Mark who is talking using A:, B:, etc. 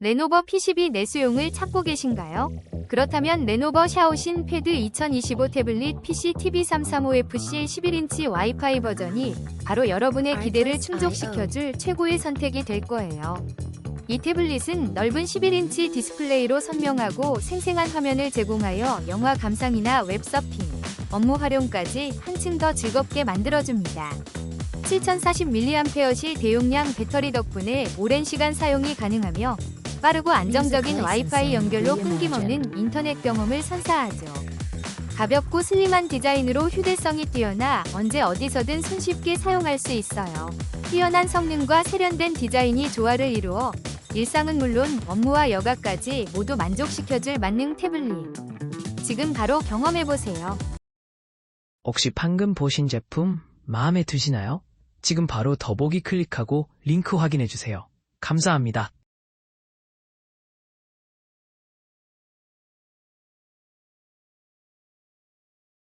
A: 레노버 P12 내수용을 찾고 계신가요? 그렇다면 레노버 샤오신 패드 2025 태블릿 PC TV335FC 11인치 와이파이 버전이 바로 여러분의 기대를 충족시켜줄 최고의 선택이 될 거예요. 이 태블릿은 넓은 11인치 디스플레이로 선명하고 생생한 화면을 제공하여 영화 감상이나 웹서핑, 업무 활용까지 한층 더 즐겁게 만들어줍니다. 7040mAh 대용량 배터리 덕분에 오랜 시간 사용이 가능하며 빠르고 안정적인 와이파이 연결로 끊김없는 인터넷 경험을 선사하죠. 가볍고 슬림한 디자인으로 휴대성이 뛰어나 언제 어디서든 손쉽게 사용할 수 있어요. 뛰어난 성능과 세련된 디자인이 조화를 이루어 일상은 물론 업무와 여가까지 모두 만족시켜줄 만능 태블릿. 지금 바로 경험해보세요.
B: 혹시 방금 보신 제품 마음에 드시나요? 지금 바로 더보기 클릭하고 링크 확인해주세요. 감사합니다.